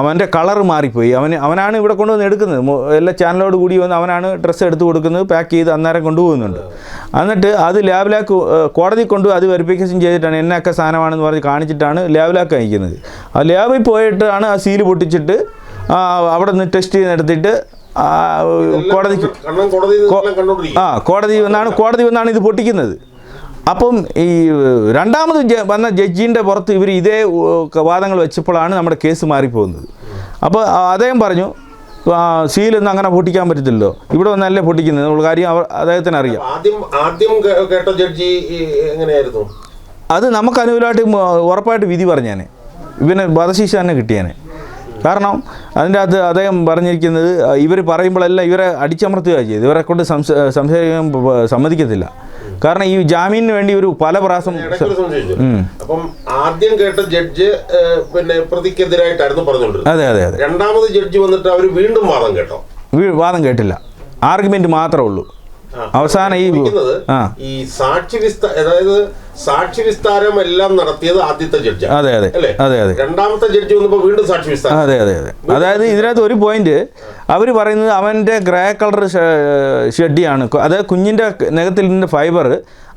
അവന്റെ കളർ മാറിപ്പോയി. അവന് അവനാണ് ഇവിടെ കൊണ്ടുവന്ന് എടുക്കുന്നത്. എല്ലാ ചാനലോട് കൂടി വന്ന് അവനാണ് ഡ്രസ്സ് എടുത്ത് കൊടുക്കുന്നത് പാക്ക് ചെയ്ത് അന്നേരം കൊണ്ടുപോകുന്നുണ്ട്. എന്നിട്ട് അത് ലാബിലാക്ക് കോടതി കൊണ്ട് അത് വെരിഫിക്കേഷൻ ചെയ്തിട്ടാണ് എന്നൊക്കെ സാധനമാണെന്ന് പറഞ്ഞ് കാണിച്ചിട്ടാണ് ലാബിലാക്ക് അയക്കുന്നത്. ആ ലാബിൽ പോയിട്ടാണ് ആ സീൽ പൊട്ടിച്ചിട്ട് അവിടെ നിന്ന് ടെസ്റ്റ് ചെയ്ത് നടത്തിയിട്ട് കോടതിക്ക് ആ കോടതി വന്നാണ് കോടതി വന്നാണ് ഇത് പൊട്ടിക്കുന്നത്. അപ്പം ഈ രണ്ടാമത് വന്ന ജഡ്ജിന്റെ പുറത്ത് ഇവർ ഇതേ വാദങ്ങൾ വെച്ചപ്പോഴാണ് നമ്മുടെ കേസ് മാറിപ്പോകുന്നത്. അപ്പോൾ അദ്ദേഹം പറഞ്ഞു സീലൊന്നും അങ്ങനെ പൊട്ടിക്കാൻ പറ്റത്തില്ലല്ലോ. ഇവിടെ വന്നല്ലേ പൊട്ടിക്കുന്നത്? നമ്മൾ കാര്യം അവർ അദ്ദേഹത്തിന് അറിയാം. ആദ്യം ആദ്യം കേട്ട ജഡ്ജി എങ്ങനെയായിരുന്നു? അത് നമുക്ക് അനുകൂലമായിട്ട് ഉറപ്പായിട്ട് വിധി പറഞ്ഞേനെ. ഇവന് വധശിക്ഷ തന്നെ കിട്ടിയേനെ. കാരണം അതിന്റെ അകത്ത് അദ്ദേഹം പറഞ്ഞിരിക്കുന്നത് ഇവർ പറയുമ്പോഴെല്ലാം ഇവരെ അടിച്ചമർത്തുകയാണ് ചെയ്ത് ഇവരെ കൊണ്ട് സംസ സംസാരിക്കാൻ സമ്മതിക്കത്തില്ല. കാരണം ഈ ജാമീനിന് വേണ്ടി ഒരു പല പ്രാവശ്യം. അപ്പം ആദ്യം കേട്ട ജഡ്ജ് പിന്നെ പ്രതിക്കെതിരായിട്ടായിരുന്നു പറഞ്ഞുകൊണ്ടിരുന്നത്. അതെ അതെ അതെ. രണ്ടാമത് ജഡ്ജ് വന്നിട്ട് അവർ വീണ്ടും വാദം കേട്ടോ? വാദം കേട്ടില്ല. ആർഗ്യുമെന്റ് മാത്രമേ ഉള്ളൂ. അവസാനം ഈ ഈ സാക്ഷി വിസ്ത അതായത് സാക്ഷി വിസ്താരം എല്ലാം നടത്തിയത് ആദ്യത്തെ ജഡ്ജി. അതെ അതെ. അതെ അതെ. രണ്ടാമത്തെ ജഡ്ജി വന്നപ്പോ വീണ്ടും സാക്ഷി വിസ്താരം. അതെ അതെ അതെ. അതായത് ഇതിനകത്ത് ഒരു പോയിന്റ് അവർ പറയുന്നത് അവന്റെ ഗ്രേ കളർ ഷെഡിയാണ്. അതായത് കുഞ്ഞിന്റെ നഖത്തിന്റെ ഫൈബർ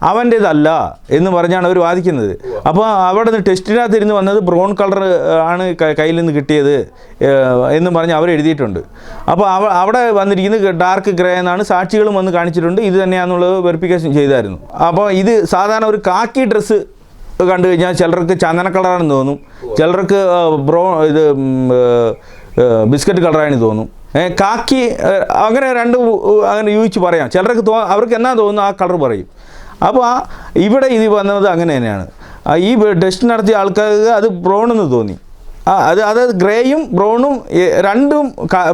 അവന്റേതല്ല എന്ന് പറഞ്ഞാണ് അവർ വാദിക്കുന്നത്. അപ്പോൾ അവിടെ നിന്ന് ടെസ്റ്റിനകത്ത് ഇരുന്ന് വന്നത് ബ്രൗൺ കളർ ആണ് കയ്യിൽ നിന്ന് കിട്ടിയത് എന്ന് പറഞ്ഞ് അവർ എഴുതിയിട്ടുണ്ട്. അപ്പോൾ അവ അവിടെ വന്നിരിക്കുന്നത് ഡാർക്ക് ഗ്രേ എന്നാണ് സാക്ഷികളും വന്ന് കാണിച്ചിട്ടുണ്ട്. ഇത് തന്നെയാണെന്നുള്ളത് വെറിഫിക്കേഷൻ ചെയ്തായിരുന്നു. അപ്പോൾ ഇത് സാധാരണ ഒരു കാക്കി ഡ്രസ്സ് കണ്ടു കഴിഞ്ഞാൽ ചിലർക്ക് ചന്ദന കളറാണെന്ന് തോന്നും. ചിലർക്ക് ബ്രോ ഇത് ബിസ്ക്കറ്റ് കളറാണെന്ന് തോന്നും. കാക്കി അങ്ങനെ രണ്ട് അങ്ങനെ യൂഹിച്ച് പറയാം. ചിലർക്ക് തോ അവർക്ക് എന്നാ തോന്നുന്നു ആ കളർ പറയും. അപ്പോൾ ആ ഇവിടെ ഇത് വന്നത് അങ്ങനെ തന്നെയാണ്. ഈ ടെസ്റ്റ് നടത്തിയ ആൾക്കാർക്ക് അത് ബ്രൗണെന്ന് തോന്നി. അത് അത് ഗ്രേയും ബ്രൗണും രണ്ടും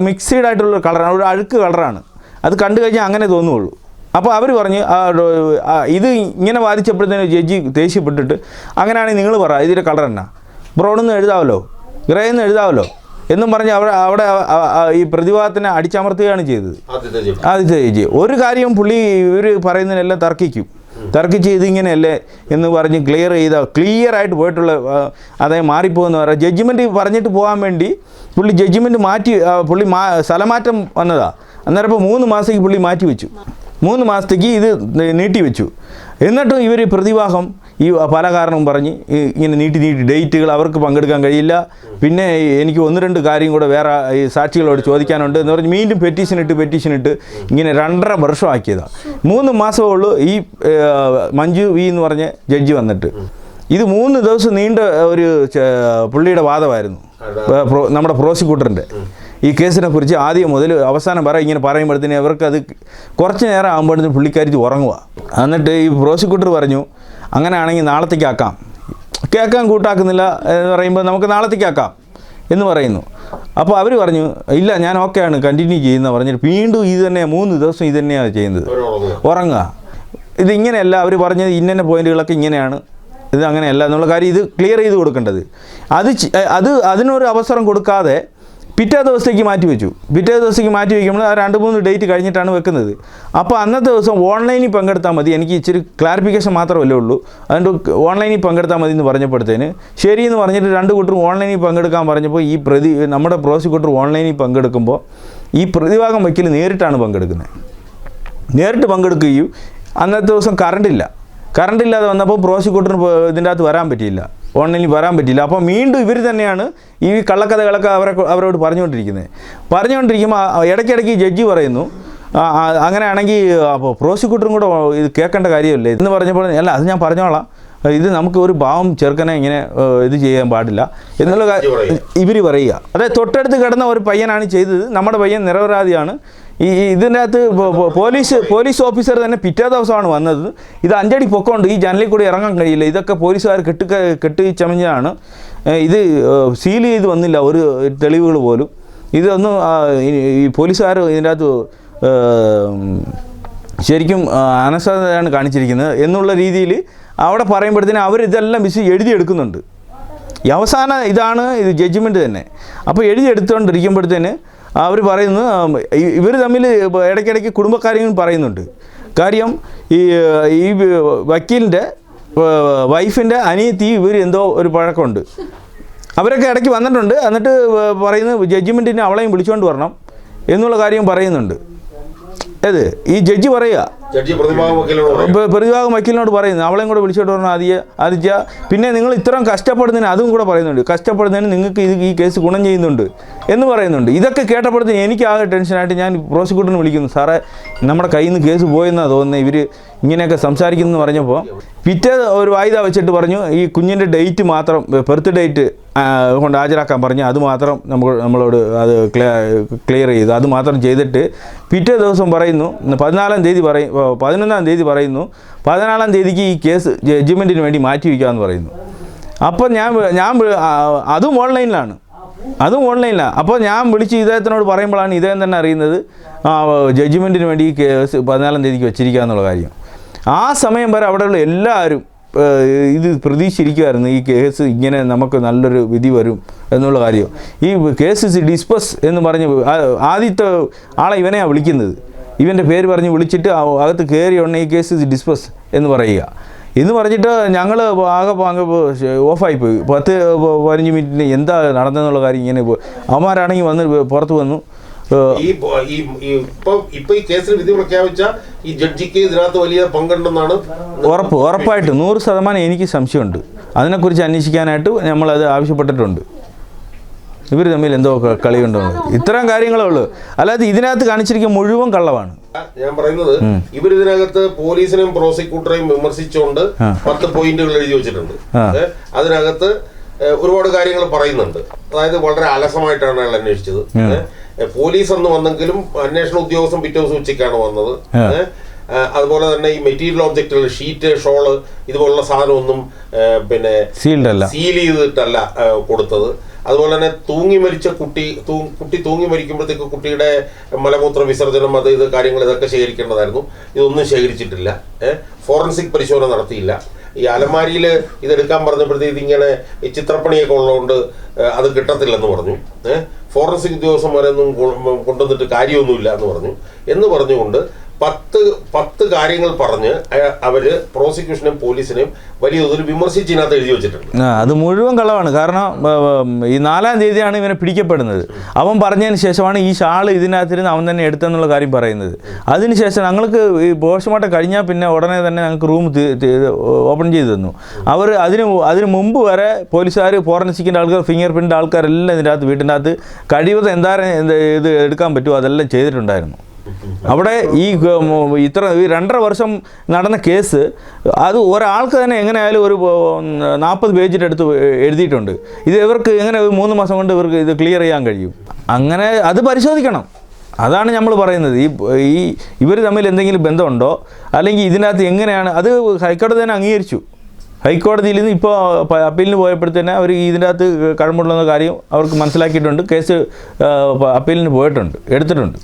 മിക്സഡ് ആയിട്ടുള്ള കളറാണ് ഒരു അഴുക്ക് കളറാണ് അത് കണ്ടു കഴിഞ്ഞാൽ അങ്ങനെ തോന്നുള്ളൂ. അപ്പോൾ അവർ പറഞ്ഞ് ഇത് ഇങ്ങനെ വാദിച്ചപ്പോഴത്തേന് ജഡ്ജി ദേഷ്യപ്പെട്ടിട്ട് അങ്ങനെയാണെങ്കിൽ നിങ്ങൾ പറ ഇതിന്റെ കളർ എന്നാ? ബ്രൗൺ എന്ന് എഴുതാമല്ലോ ഗ്രേ എന്ന് എഴുതാമല്ലോ എന്നും പറഞ്ഞ് അവിടെ അവിടെ ഈ പ്രതിവാദത്തിനെ അടിച്ചമർത്തുകയാണ് ചെയ്തത്. ആദ്യത്തെ ജഡ്ജി. ചേച്ചി ഒരു കാര്യം പുള്ളി ഇവർ പറയുന്നതിനെല്ലാം തർക്കിക്കും. തർക്കിച്ച് ഇതിങ്ങനെയല്ലേ എന്ന് പറഞ്ഞ് ക്ലിയർ ചെയ്ത ക്ലിയർ ആയിട്ട് പോയിട്ടുള്ള അതായത് മാറിപ്പോകുന്ന പറയാം ജഡ്ജ്മെന്റ് പറഞ്ഞിട്ട് പോകാൻ വേണ്ടി പുള്ളി ജഡ്ജ്മെന്റ് മാറ്റി പുള്ളി മാ സ്ഥലമാറ്റം വന്നതാണ് അന്നേരം ഇപ്പോൾ മൂന്ന് മാസത്തേക്ക് പുള്ളി മാറ്റി വെച്ചു മൂന്ന് മാസത്തേക്ക് ഇത് നീട്ടി വെച്ചു. എന്നിട്ടും ഇവർ പ്രതിവാഹം ഈ പല കാരണവും പറഞ്ഞ് ഇങ്ങനെ നീട്ടി നീട്ടി ഡേറ്റുകൾ അവർക്ക് പങ്കെടുക്കാൻ കഴിയില്ല. പിന്നെ എനിക്ക് ഒന്ന് രണ്ട് കാര്യം കൂടെ വേറെ ഈ സാക്ഷികളോട് ചോദിക്കാനുണ്ട് എന്ന് പറഞ്ഞ് വീണ്ടും പെറ്റീഷൻ ഇട്ട് പെറ്റീഷൻ ഇട്ട് ഇങ്ങനെ രണ്ടര വർഷമാക്കിയതാണ് മൂന്ന് മാസമേ ഉള്ളൂ ഈ മഞ്ജു വി എന്ന് പറഞ്ഞ ജഡ്ജി വന്നിട്ട്. ഇത് മൂന്ന് ദിവസം നീണ്ട ഒരു പുള്ളിയുടെ വാദമായിരുന്നു. നമ്മുടെ പ്രോസിക്യൂട്ടറിന്റെ ഈ കേസിനെ കുറിച്ച് ആദ്യം മുതൽ അവസാനം വരെ ഇങ്ങനെ പറയുമ്പോഴത്തേന് അവർക്ക് അത് കുറച്ച് നേരം ആകുമ്പോഴത്തേന് പുള്ളിക്കാരി ഉറങ്ങുക. എന്നിട്ട് ഈ പ്രോസിക്യൂട്ടർ പറഞ്ഞു അങ്ങനെയാണെങ്കിൽ നാളത്തേക്ക് ആക്കാം. കേൾക്കാൻ കൂട്ടാക്കുന്നില്ല എന്ന് പറയുമ്പോൾ നമുക്ക് നാളത്തേക്ക് ആക്കാം. എന്ന് പറയുന്നു. അപ്പോൾ അവർ പറഞ്ഞു ഇല്ല ഞാൻ ഓക്കെയാണ് കണ്ടിന്യൂ ചെയ്യുന്ന പറഞ്ഞിട്ട് വീണ്ടും ഇത് തന്നെ മൂന്ന് ദിവസം ഇത് തന്നെയാണ് ചെയ്യുന്നത്. ഉറങ്ങുക. ഇതിങ്ങനെയല്ല അവർ പറഞ്ഞത് ഇന്ന പോയിന്റുകളൊക്കെ ഇങ്ങനെയാണ്. ഇത് അങ്ങനെയല്ല എന്നുള്ള കാര്യം ഇത് ക്ലിയർ ചെയ്ത് കൊടുക്കേണ്ടത്. അത് അത് അതിനൊരു അവസരം കൊടുക്കാതെ പിറ്റേ ദിവസത്തേക്ക് മാറ്റി വെച്ചു. പിറ്റേ ദിവസത്തേക്ക് മാറ്റി വയ്ക്കുമ്പോൾ ആ രണ്ട് മൂന്ന് ഡേറ്റ് കഴിഞ്ഞിട്ടാണ് വെക്കുന്നത്. അപ്പോൾ അന്നത്തെ ദിവസം ഓൺലൈനിൽ പങ്കെടുത്താൽ മതി. എനിക്ക് ഇച്ചിരി ക്ലാരിഫിക്കേഷൻ മാത്രമല്ലേ ഉള്ളൂ. അതുകൊണ്ട് ഓൺലൈനിൽ പങ്കെടുത്താൽ മതി എന്ന് പറഞ്ഞപ്പോഴത്തേന് ശരി എന്ന് പറഞ്ഞിട്ട് രണ്ട് കൂട്ടരും ഓൺലൈനിൽ പങ്കെടുക്കാൻ പറഞ്ഞപ്പോൾ ഈ പ്രതി നമ്മുടെ പ്രോസിക്യൂട്ടർ ഓൺലൈനിൽ പങ്കെടുക്കുമ്പോൾ ഈ പ്രതിഭാഗം വയ്ക്കൽ നേരിട്ടാണ് പങ്കെടുക്കുന്നത്. നേരിട്ട് പങ്കെടുക്കുകയും അന്നത്തെ ദിവസം കറണ്ടില്ല കറണ്ടില്ലാതെ വന്നപ്പോൾ പ്രോസിക്യൂട്ടറിന് ഇതിന്റെ അകത്ത് വരാൻ പറ്റിയില്ല. ഓൺലൈനിൽ വരാൻ പറ്റില്ല അപ്പോൾ വീണ്ടും ഇവർ തന്നെയാണ് ഈ കള്ളക്കഥകളൊക്കെ അവരെ അവരോട് പറഞ്ഞുകൊണ്ടിരിക്കുന്നത്. പറഞ്ഞുകൊണ്ടിരിക്കുമ്പോൾ ഇടയ്ക്കിടയ്ക്ക് ജഡ്ജി പറയുന്നു അങ്ങനെയാണെങ്കിൽ അപ്പോൾ പ്രോസിക്യൂട്ടറും കൂടെ ഇത് കേൾക്കേണ്ട കാര്യമല്ലേ? എന്ന് പറഞ്ഞപ്പോൾ അല്ല അത് ഞാൻ പറഞ്ഞോളാം. ഇത് നമുക്ക് ഒരു ഭാവം ചെറുക്കനെ ഇങ്ങനെ ഇത് ചെയ്യാൻ പാടില്ല. എന്നുള്ള ഇവർ പറയുക. അതായത് തൊട്ടടുത്ത് കിടന്ന ഒരു പയ്യനാണ് ചെയ്തത്. നമ്മുടെ പയ്യൻ നിരപരാധിയാണ്. ഈ ഇതിനകത്ത് പോലീസ് പോലീസ് ഓഫീസർ തന്നെ പിറ്റേ ദിവസമാണ് വന്നത്. ഇത് അഞ്ചടി പൊക്കമുണ്ട്. ഈ ജനലിൽ കൂടി ഇറങ്ങാൻ കഴിയില്ല. ഇതൊക്കെ പോലീസുകാർ കെട്ടി കെട്ടി ചമഞ്ഞതാണ് ഇത് സീൽ ചെയ്ത് വന്നില്ല. ഒരു തെളിവുകൾ പോലും. ഇതൊന്നും ഈ- പോലീസുകാർ ഇതിന്റെ അകത്ത് ശരിക്കും ആ, കാണിച്ചിരിക്കുന്നത് എന്നുള്ള രീതിയിൽ അവിടെ പറയുമ്പോഴത്തേനും അവർ ഇതെല്ലാം വിശ് എഴുതിയെടുക്കുന്നുണ്ട്. അവസാന ഇതാണ് ഇത് ജഡ്ജ്മെന്റ് തന്നെ. അപ്പോൾ എഴുതിയെടുത്തുകൊണ്ടിരിക്കുമ്പോഴത്തേന് അവർ പറയുന്നു ഇവർ തമ്മിൽ ഇടയ്ക്കിടയ്ക്ക് കുടുംബക്കാര്യങ്ങൾ പറയുന്നുണ്ട്. കാര്യം ഈ ഈ വക്കീലിന്റെ വൈഫിന്റെ അനിയത്തി ഇവർ എന്തോ ഒരു പഴക്കമുണ്ട്. അവരൊക്കെ ഇടയ്ക്ക് വന്നിട്ടുണ്ട്. എന്നിട്ട് പറയുന്നത് ജഡ്ജ്മെന്റിന് അവളെയും വിളിച്ചുകൊണ്ട് വരണം എന്നുള്ള കാര്യം പറയുന്നുണ്ട്. ഏത്? ഈ ജഡ്ജി പറയുക. പ്രതിഭാഗം വക്കീലിനോട് പറയുന്നു. അവളെയും കൂടെ വിളിച്ചോട്ട് പറഞ്ഞു ആദ്യ ആദിത്യ. പിന്നെ നിങ്ങൾ ഇത്രയും കഷ്ടപ്പെടുന്നതിന് അതും കൂടെ പറയുന്നുണ്ട്. കഷ്ടപ്പെടുന്നതിന് നിങ്ങൾക്ക് ഇത് ഈ കേസ് ഗുണം ചെയ്യുന്നുണ്ട് എന്ന് പറയുന്നുണ്ട്. ഇതൊക്കെ കേട്ടപ്പോഴത്തേന് എനിക്ക് ആകെ ടെൻഷനായിട്ട് ഞാൻ പ്രോസിക്യൂട്ടറിന് വിളിക്കുന്നു. സാറേ നമ്മുടെ കയ്യിൽ നിന്ന് കേസ് പോയെന്നാണ് തോന്നുന്നത് ഇവർ ഇങ്ങനെയൊക്കെ സംസാരിക്കുന്നു പറഞ്ഞപ്പോൾ പിറ്റേ ഒരു വായ്പ വെച്ചിട്ട് പറഞ്ഞു ഈ കുഞ്ഞിന്റെ ഡേറ്റ് മാത്രം ബർത്ത് ഡേറ്റ് കൊണ്ട് ഹാജരാക്കാൻ പറഞ്ഞു. അത് മാത്രം നമ്മൾ നമ്മളോട് അത് ക്ലിയർ ചെയ്തു. അത് മാത്രം ചെയ്തിട്ട് പിറ്റേ ദിവസം പറയുന്നു പതിനാലാം തീയതി പറയും പതിനൊന്നാം തീയതി പറയുന്നു. പതിനാലാം തീയതിക്ക് ഈ കേസ് ജഡ്ജ്മെന്റിന് വേണ്ടി മാറ്റി വയ്ക്കാമെന്ന് പറയുന്നു. അപ്പോൾ ഞാൻ ഞാൻ അതും ഓൺലൈനിലാണ്. അതും ഓൺലൈനിലാണ് അപ്പോൾ ഞാൻ വിളിച്ച് ഇദ്ദേഹത്തിനോട് പറയുമ്പോഴാണ് ഇദ്ദേഹം തന്നെ അറിയുന്നത് ജഡ്ജ്മെന്റിന് വേണ്ടി കേസ് പതിനാലാം തീയതിക്ക് വെച്ചിരിക്കുക എന്നുള്ള കാര്യം. ആ സമയം വരെ അവിടെയുള്ള എല്ലാവരും ഇത് പ്രതീക്ഷിച്ചിരിക്കുമായിരുന്നു ഈ കേസ് ഇങ്ങനെ നമുക്ക് നല്ലൊരു വിധി വരും എന്നുള്ള കാര്യം. ഈ കേസ് ഡിസ്പസ് എന്ന് പറഞ്ഞ് ആദ്യത്തെ ആളെ ഇവനെയാണ് വിളിക്കുന്നത്. ഇവന്റെ പേര് പറഞ്ഞ് വിളിച്ചിട്ട് അകത്ത് കയറി ഉടനെ ഈ കേസ് ഡിസ്പസ് എന്ന് പറയുക. എന്ന് പറഞ്ഞിട്ട് ഞങ്ങൾ ആകെ അങ്ങ് ഓഫായി പോയി. പത്ത് പതിനഞ്ച് മിനിറ്റിന് എന്താ നടന്നെന്നുള്ള കാര്യം ഇങ്ങനെ പോയി അവന്മാരാണെങ്കിൽ വന്ന് പുറത്ത് വന്നു. ഉറപ്പ് ഉറപ്പായിട്ട്. നൂറ് ശതമാനം എനിക്ക് സംശയമുണ്ട്. അതിനെക്കുറിച്ച് അന്വേഷിക്കാനായിട്ട് നമ്മളത് ആവശ്യപ്പെട്ടിട്ടുണ്ട്. ഇവർ തമ്മിൽ എന്തോ കളി കളിയുണ്ടോ? എന്ന്. ഇത്തരം കാര്യങ്ങളേ ഉള്ളൂ. അല്ലാതെ ഇതിനകത്ത് കാണിച്ചിരിക്കുന്ന മുഴുവൻ കള്ളമാണ് ഞാൻ പറയുന്നത് ഇവർ ഇതിനകത്ത് പോലീസിനെയും പ്രോസിക്യൂട്ടറെയും വിമർശിച്ചുകൊണ്ട്. പത്ത് പോയിന്റുകൾ എഴുതി വെച്ചിട്ടുണ്ട്. അതിനകത്ത് ഒരുപാട് കാര്യങ്ങൾ പറയുന്നുണ്ട്. അതായത് വളരെ അലസമായിട്ടാണ് അയാൾ അന്വേഷിച്ചത്. പോലീസ് അന്ന് വന്നെങ്കിലും അന്വേഷണ ഉദ്യോഗസ്ഥൻ പിറ്റേ ദിവസം ഉച്ചയ്ക്കാണ് വന്നത്. അതുപോലെ തന്നെ ഈ മെറ്റീരിയൽ ഓബ്ജക്റ്റുകൾ ഷീറ്റ് ഷോൾ ഇതുപോലുള്ള സാധനമൊന്നും പിന്നെ സീൽഡ് അല്ല. സീൽ ചെയ്തിട്ടല്ല കൊടുത്തത്. അതുപോലെ തന്നെ തൂങ്ങി മരിച്ച കുട്ടി കുട്ടി തൂങ്ങി മരിക്കുമ്പോഴത്തേക്ക് കുട്ടിയുടെ മലമൂത്ര വിസർജനം അത് ഇത് കാര്യങ്ങൾ ഇതൊക്കെ ശേഖരിക്കേണ്ടതായിരുന്നു. ഇതൊന്നും ശേഖരിച്ചിട്ടില്ല. ഫോറൻസിക് പരിശോധന നടത്തിയില്ല. ഈ അലമാരിയിൽ ഇതെടുക്കാൻ പറഞ്ഞപ്പോഴത്തേക്ക് ഇങ്ങനെ ഈ ചിത്രപ്പണിയൊക്കെ ഉള്ളതുകൊണ്ട് അത് കിട്ടത്തില്ലെന്ന് പറഞ്ഞു. ഫോറൻസിക് ഉദ്യോഗസ്ഥന്മാരൊന്നും കൊണ്ടുവന്നിട്ട് കാര്യമൊന്നുമില്ല എന്ന് പറഞ്ഞു. എന്ന് പറഞ്ഞുകൊണ്ട് പത്ത് പത്ത് കാര്യങ്ങൾ പറഞ്ഞ് അവർ പ്രോസിക്യൂഷനും പോലീസിനെയും വലിയ തോതിൽ വിമർശിച്ച് ഇതിനകത്ത് എഴുതി വെച്ചിട്ടുണ്ട്. അത് മുഴുവൻ കളവാണ് കാരണം ഈ നാലാം തീയതിയാണ് ഇവനെ പിടിക്കപ്പെടുന്നത്. അവൻ പറഞ്ഞതിന് ശേഷമാണ് ഈ ഷാൾ ഇതിനകത്തിരുന്ന് അവൻ തന്നെ എടുത്തെന്നുള്ള കാര്യം പറയുന്നത്. അതിനുശേഷം ഞങ്ങൾക്ക് ഈ പോസ്റ്റ്മോർട്ടം കഴിഞ്ഞാൽ പിന്നെ ഉടനെ തന്നെ ഞങ്ങൾക്ക് റൂം ഓപ്പൺ ചെയ്തു തന്നു. അവർ അതിന് അതിന് മുമ്പ് വരെ പോലീസുകാർ ഫോറൻസിക്കിന്റെ ആൾക്കാർ ഫിംഗർ പ്രിന്റ് ആൾക്കാരെല്ലാം ഇതിന്റെ അകത്ത് വീട്ടിന്റെ അകത്ത് കഴിവതും ഇത് എടുക്കാൻ പറ്റുമോ അതെല്ലാം ചെയ്തിട്ടുണ്ടായിരുന്നു. അവിടെ ഈ ഇത്ര ഈ രണ്ടര വർഷം നടന്ന കേസ് അത് ഒരാൾക്ക് തന്നെ എങ്ങനെയായാലും ഒരു നാൽപ്പത് പേജിന്റെ അടുത്ത് എഴുതിയിട്ടുണ്ട്. ഇത് ഇവർക്ക് എങ്ങനെ ഒരു മൂന്ന് മാസം കൊണ്ട് ഇവർക്ക് ഇത് ക്ലിയർ ചെയ്യാൻ കഴിയും? അങ്ങനെ അത് പരിശോധിക്കണം. അതാണ് നമ്മൾ പറയുന്നത്. ഈ ഈ ഇവർ തമ്മിൽ എന്തെങ്കിലും ബന്ധമുണ്ടോ? അല്ലെങ്കിൽ ഇതിനകത്ത് എങ്ങനെയാണ്? അത് ഹൈക്കോടതി തന്നെ അംഗീകരിച്ചു. ഹൈക്കോടതിയിൽ നിന്ന് ഇപ്പോൾ അപ്പീലിന് പോയപ്പോഴത്തേനെ അവർ ഇതിന്റെ അകത്ത് കഴമ്പുള്ള കാര്യം അവർക്ക് മനസ്സിലാക്കിയിട്ടുണ്ട്. കേസ് അപ്പീലിന് പോയിട്ടുണ്ട് എടുത്തിട്ടുണ്ട്.